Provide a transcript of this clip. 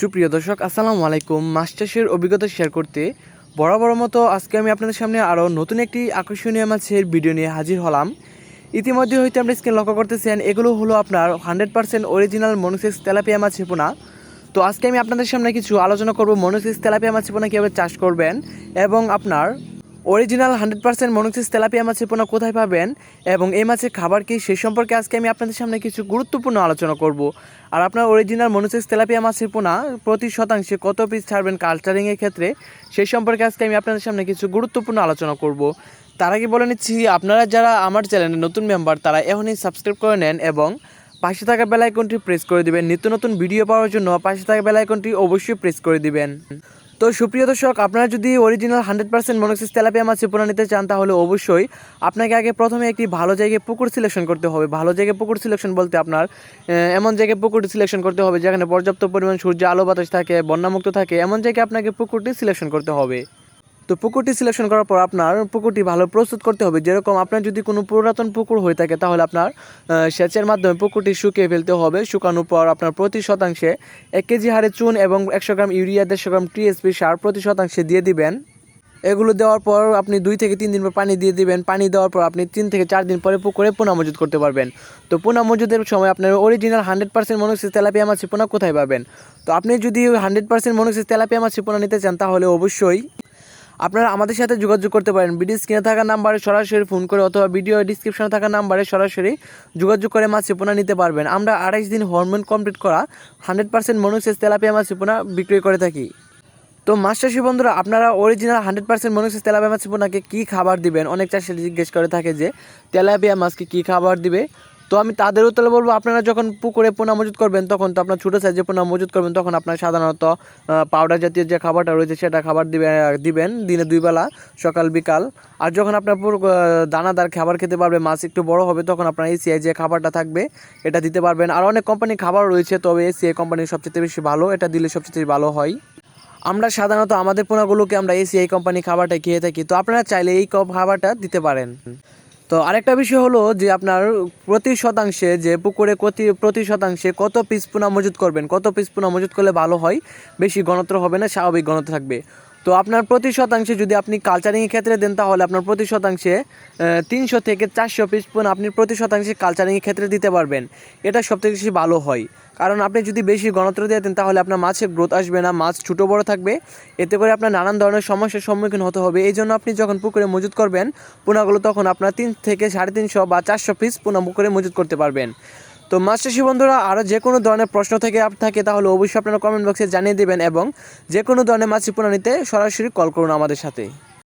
সুপ্রিয় দর্শক, আসসালামু আলাইকুম। মাছ চাষের অভিজ্ঞতা শেয়ার করতে বড় বড় মতো আজকে আমি আপনাদের সামনে আরও নতুন একটি আকর্ষণীয় মাছের ভিডিও নিয়ে হাজির হলাম। ইতিমধ্যে হয়তো আমরা স্ক্রিন লক্ষ্য করতেছেন, এগুলো হলো আপনার hundred percent original monosex tilapia মাছ হেপোনা তো আজকে আমি আপনাদের সামনে কিছু আলোচনা করব মনোসিস তেলাপিয়া মাছ হেপোনা কীভাবে চাষ করবেন এবং আপনার original hundred percent monosex tilapia মাছের পোনা কোথায় পাবেন এবং এই মাছের খাবার কি সে সম্পর্কে আজকে আমি আপনাদের সামনে কিছু গুরুত্বপূর্ণ আলোচনা করব। আর আপনার অরিজিনাল মনোসিস তেলাপিয়া মাছের পোনা প্রতি শতাংশে কত পিস ছাড়বেন কালচারিংয়ের ক্ষেত্রে সেই সম্পর্কে আজকে আমি আপনাদের সামনে কিছু গুরুত্বপূর্ণ আলোচনা করব। তার আগে বলে নিচ্ছি, আপনারা যারা আমার চ্যানেলের নতুন মেম্বার তারা এখনই সাবস্ক্রাইব করে নেন এবং পাশে থাকা বেল আইকনটি প্রেস করে দিবেন। নিত্য নতুন ভিডিও পাওয়ার জন্য পাশে থাকা বেল আইকনটি অবশ্যই প্রেস করে দিবেন। তো সুপ্রিয় দর্শক, আপনারা যদি original hundred percent monosex tilapia মাছ পোনা নিতে চান, তাহলে অবশ্যই আপনাকে আগে প্রথমে একটি ভালো জায়গায় পুকুর সিলেকশন করতে হবে। ভালো জায়গায় পুকুর সিলেকশন বলতে আপনার এমন জায়গায় পুকুরটি সিলেকশন করতে হবে যেখানে পর্যাপ্ত পরিমাণ সূর্য আলো বাতাস থাকে, বন্যামুক্ত থাকে, এমন জায়গায় আপনাকে পুকুরটি সিলেকশন করতে হবে। তো পুকুরটি সিলেকশন করার পর আপনার পুকুরটি ভালো প্রস্তুত করতে হবে। যেরকম আপনার যদি কোনো পুরাতন পুকুর হয়ে থাকে, তাহলে আপনার সেচের মাধ্যমে পুকুরটি শুকিয়ে ফেলতে হবে। শুকানোর পর আপনার প্রতি শতাংশে এক কেজি হারে চুন এবং একশো গ্রাম ইউরিয়া, দেড়শো গ্রাম টিএসপি সার প্রতি শতাংশে দিয়ে দিবেন। এগুলো দেওয়ার পর আপনি দুই থেকে তিন দিন পর পানি দিয়ে দিবেন। পানি দেওয়ার পর আপনি তিন থেকে চার দিন পরে পুকুরে পোনা মজুত করতে পারবেন। তো পোনা মজুদের সময় আপনার original hundred percent monosex tilapia মাছের পোনা কোথায় পাবেন? তো আপনি যদি হান্ড্রেড পার্সেন্ট মনোক্সিস তেলাপিয়া মাছের পোনা নিতে চান, তাহলে অবশ্যই আপনারা আমাদের সাথে যোগাযোগ করতে পারেন। ভিডিও স্ক্রিনে থাকা নাম্বারে সরাসরি ফোন করে অথবা ভিডিও ডিসক্রিপশনে থাকা নাম্বারে সরাসরি যোগাযোগ করে মাছ পোনা নিতে পারবেন। আমরা আড়াইশ দিন হরমোন কমপ্লিট করা হান্ড্রেড পার্সেন্ট মনোক্সিস তেলাপিয়া মাছ পোনা বিক্রি করে থাকি। তো মাছ চাষি বন্ধুরা, আপনারা original hundred percent monosex tilapia মাছ পোনাকে কী খাবার দিবেন? অনেক চাষি জিজ্ঞেস করে থাকে যে, তেলাপিয়া মাছকে কী খাবার দিবে? তো আমি তাদের উত্তরে বলব, আপনারা যখন পুকুরে পোনা মজুত করবেন, তখন তো আপনার ছোটো সাইজে পোনা মজুত করবেন, তখন আপনার সাধারণত পাউডার জাতীয় যে খাবারটা রয়েছে, সেটা খাবার দিবে দিবেন দিনে দুই বেলা, সকাল, বিকাল। আর যখন আপনার দানাদার খাবার খেতে পারবে, মাছ একটু বড় হবে, তখন আপনার এসিআই যে খাবারটা থাকবে, এটা দিতে পারবেন। আর অনেক কোম্পানির খাবার রয়েছে, তবে এসিআই কোম্পানির সবচেয়ে বেশি ভালো, এটা দিলে সবচেয়ে ভালো হয়। আমরা সাধারণত আমাদের পোনাগুলোকে আমরা এসিআই কোম্পানি খাবারটা খেয়ে থাকি, তো আপনারা চাইলে এই খাবারটা দিতে পারেন। তো আরেকটা বিষয় হলো যে আপনার প্রতি শতাংশে যে পুকুরে প্রতি প্রতি শতাংশে কত পিস পোনা মজুত করবেন? কত পিস পোনা মজুত করলে ভালো হয়? বেশি ঘনত্ব হবে না? স্বাভাবিক ঘনত্ব থাকবে। তো আপনার প্রতি শতাংশে যদি আপনি কালচারিংয়ের ক্ষেত্রে দেন, তাহলে আপনার প্রতি শতাংশে তিনশো থেকে চারশো পিস পোনা আপনি প্রতি শতাংশে কালচারিংয়ের ক্ষেত্রে দিতে পারবেন। এটা সবথেকে বেশি ভালো হয়। কারণ আপনি যদি বেশি ঘনত্ব দিয়ে দেন, তাহলে আপনার মাছের গ্রোথ আসবে না, মাছ ছোটো বড় থাকবে। এতে করে আপনার নানান ধরনের সমস্যার সম্মুখীন হতে হবে। এই জন্য আপনি যখন পুকুরে মজুত করবেন, পোনাগুলো তখন আপনার তিন থেকে সাড়ে তিনশো বা চারশো পিস পোনা পুকুরে মজুত করতে পারবেন। তো মাস্টার শিব বন্ধুরা আরও যে কোনো ধরনের প্রশ্ন থেকে থাকে তাহলে অবশ্যই আপনারা কমেন্ট বক্সে জানিয়ে দেবেন এবং যে কোনো ধরনের মাছ নিতে সরাসরি কল করুন আমাদের সাথে।